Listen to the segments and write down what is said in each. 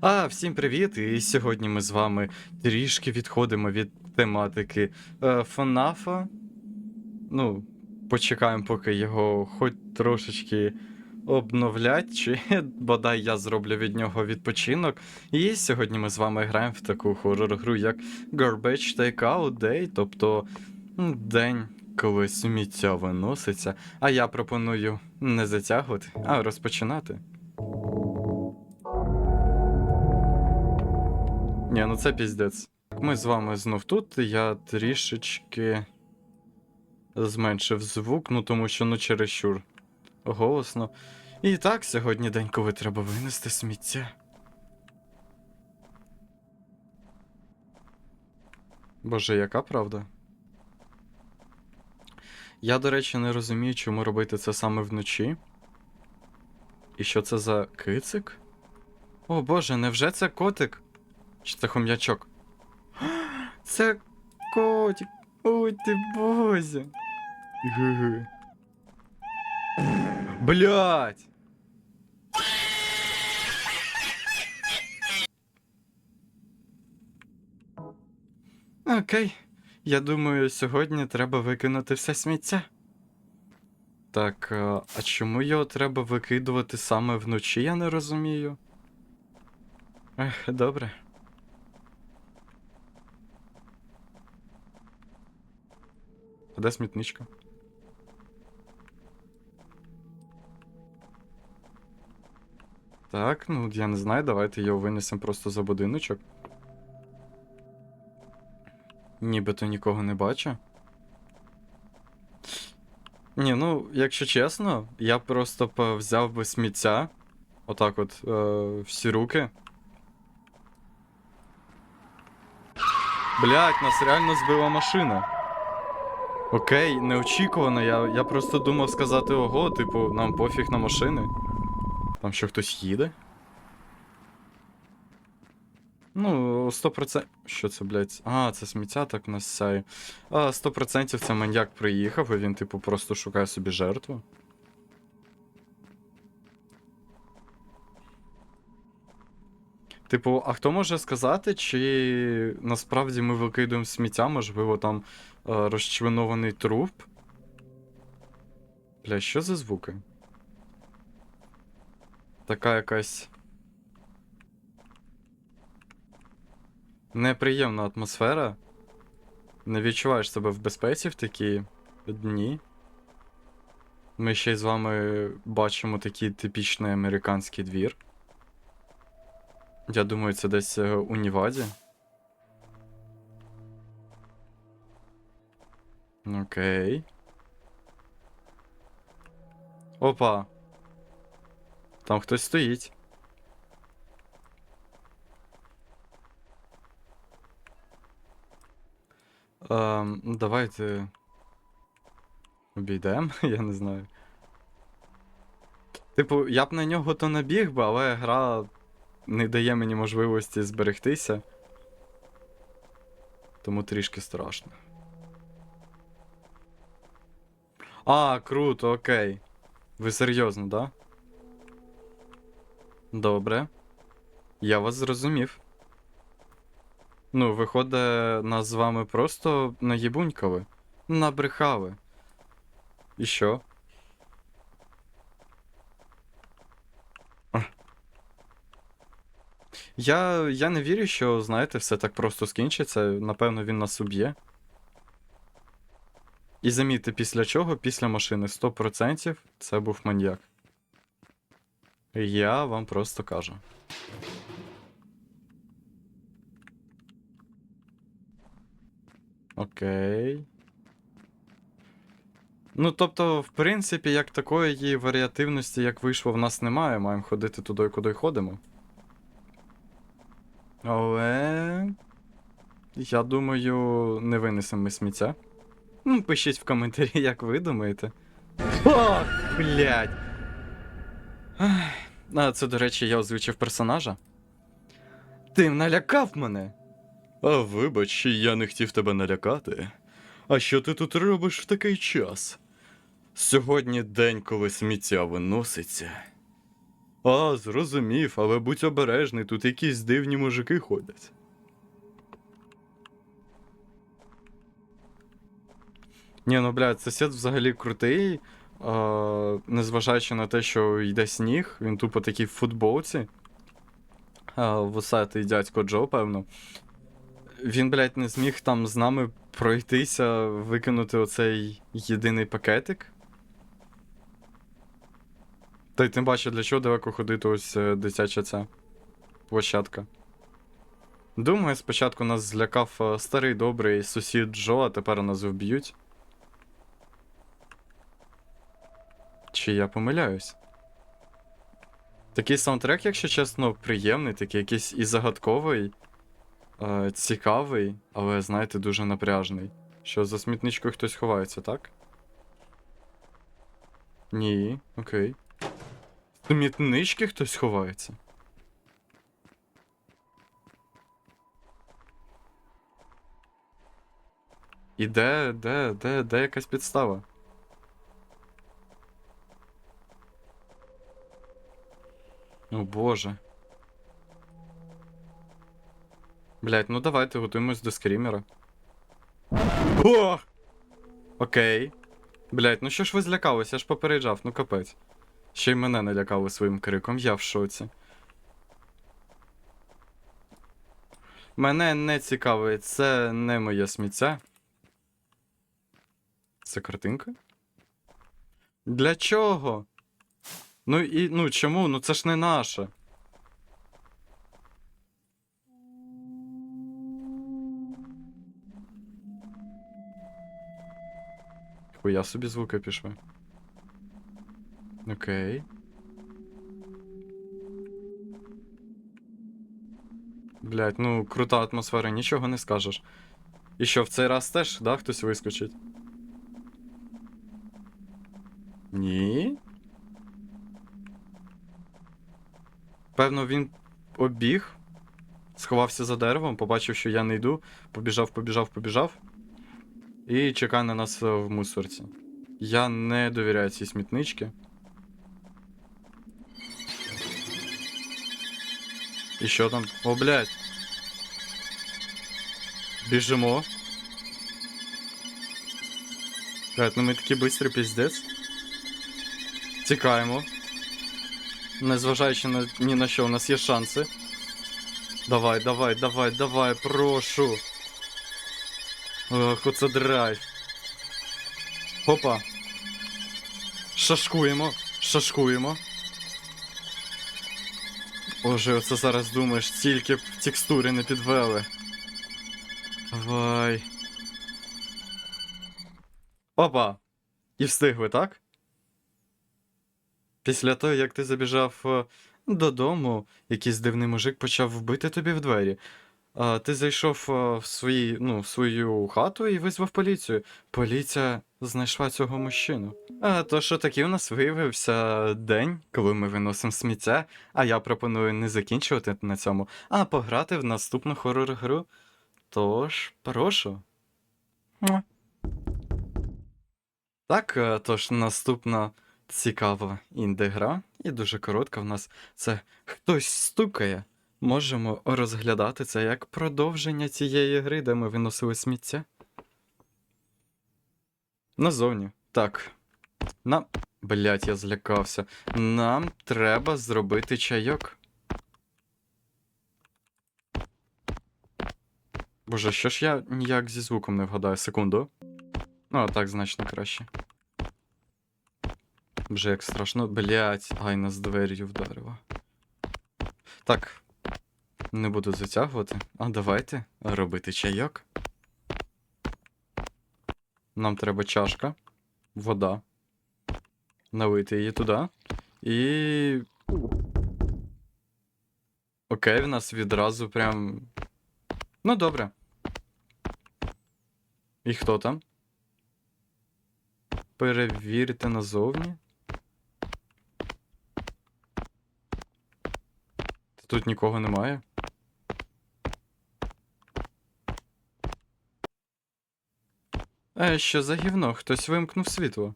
А, всім привіт! І сьогодні ми з вами трішки відходимо від тематики е, ФНАФа. Ну, почекаємо, поки його хоч трошечки обновлять, чи бодай я зроблю від нього відпочинок. І сьогодні ми з вами граємо в таку хорор-гру, як Garbage Takeout Day, тобто день, коли сміття виноситься. А я пропоную не затягувати, а розпочинати. Ні, ну це піздець. Ми з вами знов тут. Я трішечки зменшив звук, ну тому що ну чересчур голосно. І так, сьогодні день, коли треба винести сміття. Боже, яка правда? Я, до речі, не розумію, чому робити це саме вночі. І що це за кицик? О боже, невже це котик? Чи це хом'ячок? Це котик. Ой ти бозя. Блять. Окей. Я думаю, сьогодні треба викинути все сміття. Так, а а чому його треба викидувати саме вночі, я не розумію. Ех, добре. А де смітничка? Так, ну я не знаю, давайте його винесемо просто за будиночок. Нібито нікого не бачу. Ні, ну, якщо чесно, я просто взяв би сміття. Отак от, е, всі руки. Блять, нас реально збила машина. Окей, неочікувано, я, я просто думав сказати ого, типу, нам пофіг на машини. Там що хтось їде? Ну, 100%. Що це, блядь? А, це сміття так нас сяє. А, 100% це маньяк приїхав, і він, типу, просто шукає собі жертву. Типу, а хто може сказати, чи насправді ми викидуємо сміття, можливо, там розчленований труп? Бля, що за звуки? Така якась. Неприємна атмосфера. Не відчуваєш себе в безпеці в такі дні. Ми ще й з вами бачимо такий типічний американський двір. Я думаю, це десь е, у Ніваді. Окей. Опа. Там хтось стоїть. Ем, давайте. Обійдемо, я не знаю. Типу, я б на нього то набіг би, але гра не дає мені можливості зберегтися. Тому трішки страшно. А, круто, окей. Ви серйозно, да? Добре. Я вас зрозумів. Ну, виходить, нас з вами просто наїбунькали. Набрехали. І що? Я, я не вірю, що, знаєте, все так просто скінчиться. Напевно, він нас уб'є. І замітьте, після чого? Після машини 100% це був маньяк. Я вам просто кажу. Окей. Ну, тобто, в принципі, як такої варіативності, як вийшло, в нас немає. Маємо ходити туди, куди ходимо. Але. Я думаю, не винесемо ми сміття. Ну, пишіть в коментарі, як ви думаєте. О, блядь. А, це, до речі, я озвучив персонажа. Ти налякав мене. А вибач, я не хотів тебе налякати. А що ти тут робиш в такий час? Сьогодні день, коли сміття виноситься. А, зрозумів, але будь обережний, тут якісь дивні мужики ходять. Ні, ну блядь, сосед взагалі крутий. А, незважаючи на те, що йде сніг, він тупо такий в футболці. А, вусатий дядько Джо, певно. Він, блядь, не зміг там з нами пройтися, викинути оцей єдиний пакетик. Та й тим паче, для чого далеко ходити ось е, дитяча ця площадка. Думаю, спочатку нас злякав е, старий добрий сусід Джо, а тепер нас вб'ють. Чи я помиляюсь? Такий саундтрек, якщо чесно, приємний, такий якийсь і загадковий, е, цікавий, але, знаєте, дуже напряжний. Що за смітничкою хтось ховається, так? Ні, окей. Смітнички хтось ховається. І де, де, де, де якась підстава? О боже. Блять, ну давайте готуємось до скрімера. О! Окей. Блять, ну що ж ви злякались, я ж попереджав, ну капець. Ще й мене налякали своїм криком, я в шоці. Мене не цікавить, це не моє сміття. Це картинка? Для чого? Ну і ну чому? Ну це ж не наше. Хуя собі звуки пішли. Окей. Блять, ну крута атмосфера, нічого не скажеш. І що, в цей раз теж, да, хтось вискочить? Ні. Певно, він обіг, сховався за деревом, побачив, що я не йду, побіжав, побіжав, побіжав. І чекає на нас е, в мусорці. Я не довіряю цій смітничці. І що там? О, блядь. Біжимо. Блядь, ну ми такі бистрі піздець. Тікаємо. Незважаючи на ні на що, у нас є шанси. Давай, давай, давай, давай, прошу. Ох, оце драйв. Хопа. Шашкуємо, шашкуємо. Боже, оце зараз думаєш, тільки б текстури не підвели. Давай. Опа! І встигли, так? Після того, як ти забіжав е, додому, якийсь дивний мужик почав вбити тобі в двері. Ти зайшов е, в, свої, ну, в свою хату і визвав поліцію. Поліція знайшла цього мужчину. А то що такий у нас виявився день, коли ми виносимо сміття, а я пропоную не закінчувати на цьому, а пограти в наступну хорор-гру. Тож, прошу. Так, е, тож наступна цікава інди-гра і дуже коротка в нас це хтось стукає. Можемо розглядати це як продовження цієї гри, де ми виносили сміття. Назовні. Так. Нам. Блять, я злякався. Нам треба зробити чайок. Боже, що ж я ніяк зі звуком не вгадаю? Секунду. Ну, а так значно краще. Вже як страшно. Блять, гайна з двер'ю вдарила. Так. Не буду затягувати. А давайте робити чайок. Нам треба чашка, вода. Налити її туди. І. Окей, в нас відразу прям. Ну, добре. І хто там? Перевірте назовні. Тут нікого немає. Е, що за гівно? Хтось вимкнув світло.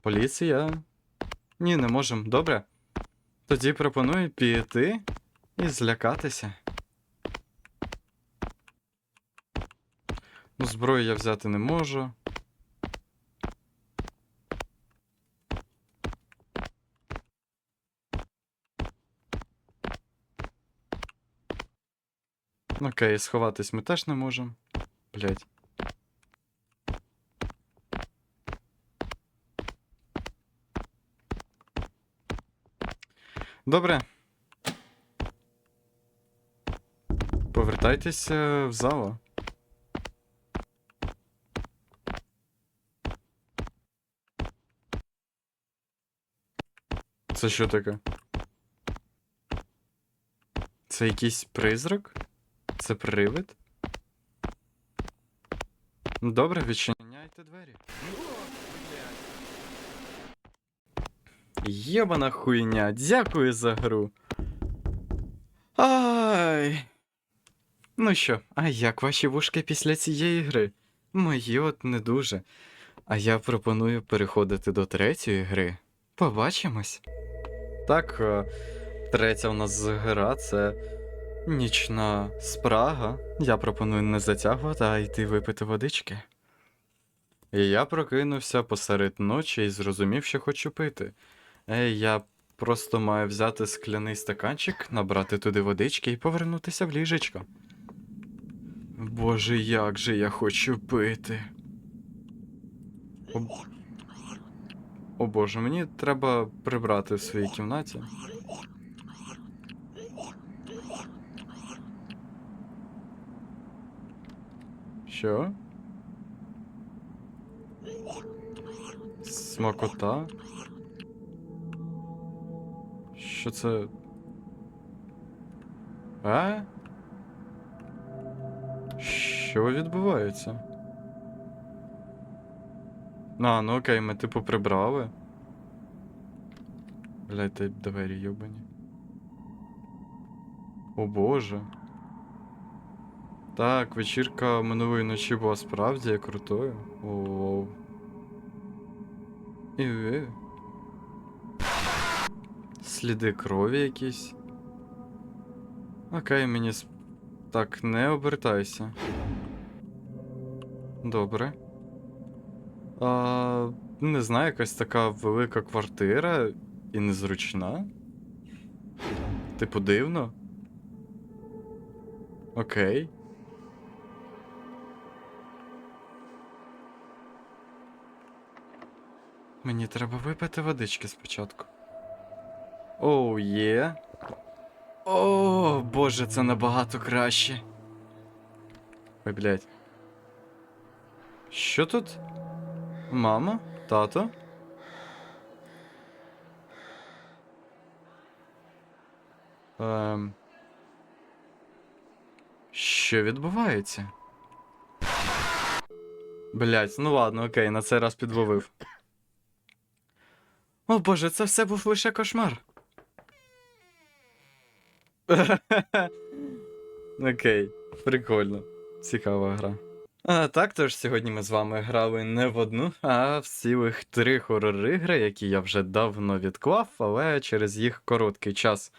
Поліція? Ні, не можемо. Добре. Тоді пропоную піти і злякатися. Ну, зброю я взяти не можу. Окей, сховатись ми теж не можемо. Блять. Добре. Повертайтеся в зала. Це що таке? Це якийсь призрак? Це привид? Ну, Добре, відчиняйте двері. Єбана хуйня, дякую за гру. Ай. Ну що, а як ваші вушки після цієї гри? Мої от не дуже. А я пропоную переходити до третьої гри. Побачимось. Так, е, третя у нас гра це нічна спрага. Я пропоную не затягувати, а йти випити водички. І я прокинувся посеред ночі і зрозумів, що хочу пити. Ей, я просто маю взяти скляний стаканчик, набрати туди водички і повернутися в ліжечко. Боже, як же я хочу пити. О, О боже, мені треба прибрати в своїй кімнаті. Що? Смакота? Що це? А? Що відбувається? А, ну окей, ми типу прибрали. Блядь, та двері йобані. О боже. Так, вечірка минулої ночі була справді крутою. Оу. І ви. Сліди крові якісь. Окей, мені сп... Так, не обертайся. Добре. А, не знаю, якась така велика квартира і незручна. Типу дивно. Окей. Мені треба випити водички спочатку. Оу, є. О, боже, це набагато краще. Ой, блядь. Що тут? Мама? Тато? Ем... Що відбувається? Блять, ну ладно, окей, на цей раз підловив. О боже, це все був лише кошмар. Окей, прикольно. Цікава гра. А, так, тож сьогодні ми з вами грали не в одну, а в цілих три хорор-ігри, які я вже давно відклав, але через їх короткий час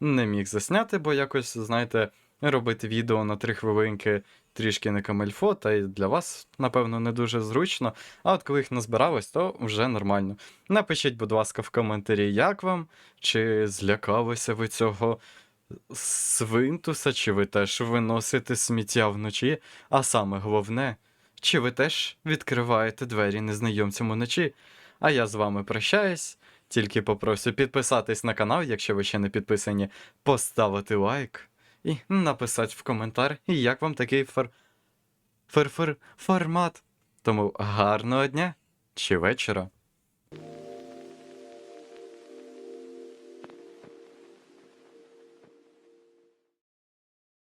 не міг засняти, бо якось, знаєте, робити відео на три хвилинки трішки не камельфо, та й для вас, напевно, не дуже зручно. А от коли їх назбиралось, то вже нормально. Напишіть, будь ласка, в коментарі, як вам, чи злякалися ви цього свинтуса, чи ви теж виносите сміття вночі, а саме головне, чи ви теж відкриваєте двері незнайомцям уночі. А я з вами прощаюсь. Тільки попрошу підписатись на канал, якщо ви ще не підписані, поставити лайк і написати в коментар, як вам такий фар... фар... фар... формат. Тому гарного дня чи вечора.